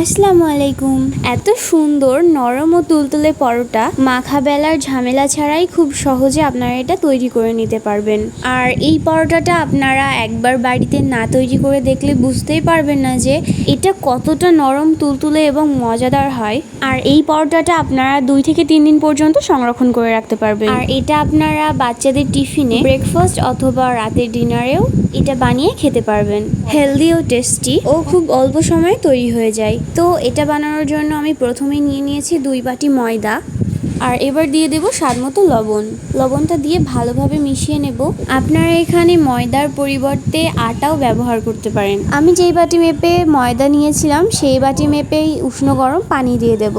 আসসালামু আলাইকুম। এত সুন্দর নরম ও তুলতুলে পরোটা মাখা বেলার ঝামেলা ছাড়াই খুব সহজে আপনারা এটা তৈরি করে নিতে পারবেন। আর এই পরোটাটা আপনারা একবার বাড়িতে না তৈরি করে দেখলে বুঝতেই পারবেন না যে এটা কতটা নরম, তুলতুলে এবং মজাদার হয়। আর এই পরোটাটা আপনারা দুই থেকে তিন দিন পর্যন্ত সংরক্ষণ করে রাখতে পারবেন। আর এটা আপনারা বাচ্চাদের টিফিনে ব্রেকফাস্ট অথবা রাতের ডিনারেও এটা বানিয়ে খেতে পারবেন। হেলদি ও টেস্টি ও খুব অল্প সময়ে তৈরি হয়ে যায়। তো এটা বানানোর জন্য আমি প্রথমে নিয়ে নিয়েছি দুই বাটি ময়দা। আর এবার দিয়ে দেব স্বাদ মতো লবণ। লবণটা দিয়ে ভালোভাবে মিশিয়ে নেব। আপনারা এখানে ময়দার পরিবর্তে আটাও ব্যবহার করতে পারেন। আমি যেই বাটি মেপে ময়দা নিয়েছিলাম, সেই বাটি মেপেই উষ্ণ গরম পানি দিয়ে দেব।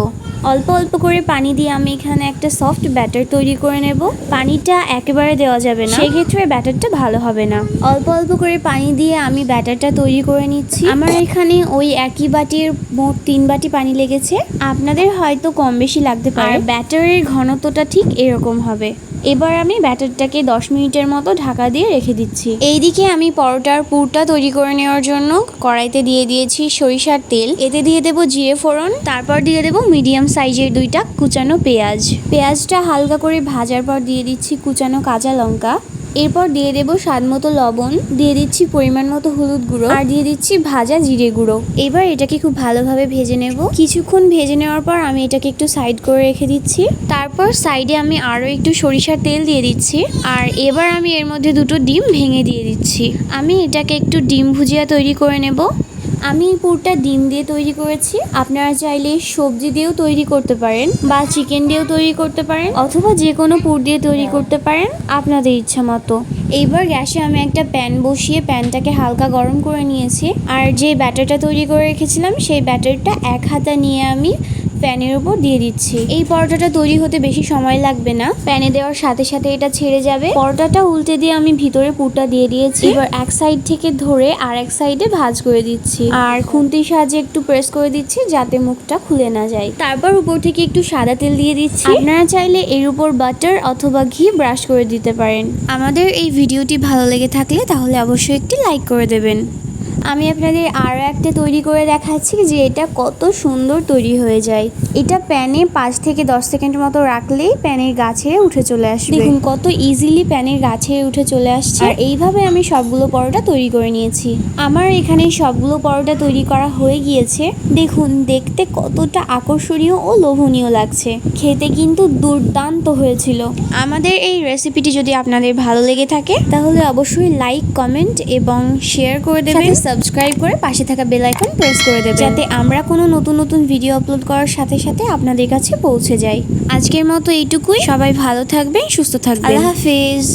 অল্প অল্প করে পানি দিয়ে আমি এখানে একটা সফট ব্যাটার তৈরি করে নেব। পানিটা একেবারে দেওয়া যাবে না। সেক্ষেত্রে ব্যাটারটা ভালো হবে না। অল্প অল্প করে পানি দিয়ে আমি ব্যাটারটা তৈরি করে নিচ্ছি। আমার এখানে ওই একই বাটির মোট তিন বাটি পানি লেগেছে। আপনাদের হয়তো কম বেশি লাগতে পারে। ব্যাটারের ঘনত্বটা ঠিক এরকম হবে। এবার আমি ব্যাটারটাকে দশ মিনিটের মতো ঢাকা দিয়ে রেখে দিচ্ছি। এইদিকে আমি পরোটার পুরটা তৈরি করে নেওয়ার জন্য কড়াইতে দিয়ে দিয়েছি সরিষার তেল। এতে দিয়ে দেব জিরে ফোড়ন, তারপর দিয়ে দেব মিডিয়াম সাইজের দুইটা কুচানো পেঁয়াজ। পেঁয়াজটা হালকা করে ভাজার পর দিয়ে দিচ্ছি কুচানো কাঁচা লঙ্কা। এরপর দিয়ে দেব স্বাদ মতো লবণ, দিয়ে দিচ্ছি পরিমাণ মতো হলুদ গুঁড়ো, আর দিয়ে দিচ্ছি ভাজা জিরে গুঁড়ো। এবার এটাকে খুব ভালোভাবে ভেজে নেব। কিছুক্ষণ ভেজে নেওয়ার পর আমি এটাকে একটু সাইড করে রেখে দিচ্ছি। তারপর সাইডে আমি আরও একটু সরিষার তেল দিয়ে দিচ্ছি। আর এবার আমি এর মধ্যে দুটো ডিম ভেঙে দিয়ে দিচ্ছি। আমি এটাকে একটু ডিম ভুজিয়া তৈরি করে নেব। আমি এই পুরটা ডিম দিয়ে তৈরি করেছি। আপনারা চাইলে সবজি দিয়েও তৈরি করতে পারেন বা চিকেন দিয়েও তৈরি করতে পারেন অথবা যে কোনো পুর দিয়ে তৈরি করতে পারেন আপনাদের ইচ্ছা মতো। এইবার গ্যাসে আমি একটা প্যান বসিয়ে প্যানটাকে হালকা গরম করে নিয়েছি। আর যে ব্যাটারটা তৈরি করে রেখেছিলাম, সেই ব্যাটারটা এক হাতা নিয়ে আমি প্যানের উপর দিয়ে দিচ্ছি। এই পরোটাটা তৈরি হতে বেশি সময় লাগবে না। প্যানে দেওয়ার সাথে সাথে এটা ছেড়ে যাবে। পরোটাটা উল্টে দিয়ে আমি ভিতরে পুরটা দিয়ে দিয়েছি। এবার এক সাইড থেকে ধরে আর এক সাইডে ভাজ করে দিচ্ছি। আর খুন্তির সাহায্যে একটু প্রেস করে দিচ্ছি যাতে মুখটা খুলে না যায়। তারপর উপর থেকে একটু সাদা তেল দিয়ে দিচ্ছি। আপনারা চাইলে এর উপর বাটার অথবা ঘি ব্রাশ করে দিতে পারেন। আমাদের এই ভিডিওটি ভালো লেগে থাকলে তাহলে অবশ্যই একটি লাইক করে দেবেন। আমি আপনাদের আরও একটা তৈরি করে দেখাচ্ছি যে এটা কত সুন্দর তৈরি হয়ে যায়। এটা প্যানে পাঁচ থেকে দশ সেকেন্ড মতো রাখলেই প্যানের গাছে উঠে চলে আসবে। দেখুন কত ইজিলি প্যানের গাছে উঠে চলে আসছে। আর এইভাবে আমি সবগুলো পরোটা তৈরি করে নিয়েছি। আমার এখানে সবগুলো পরোটা তৈরি করা হয়ে গিয়েছে। দেখুন দেখতে কতটা আকর্ষণীয় ও লোভনীয় লাগছে। খেতে কিন্তু দুর্দান্ত হয়েছিল। আমাদের এই রেসিপিটি যদি আপনাদের ভালো লেগে থাকে তাহলে অবশ্যই লাইক কমেন্ট এবং শেয়ার করে দেবেন। সাবস্ক্রাইব করে পাশে থাকা বেল আইকন প্রেস করে দেবেন। যাতে আমরা কোনো নতুন নতুন ভিডিও আপলোড করার সাথে সাথে আপনাদের কাছে পৌঁছে যাই। আজকের মতো এইটুকুই। সবাই ভালো থাকবেন সুস্থ থাকবেন। আল্লাহ হাফেজ।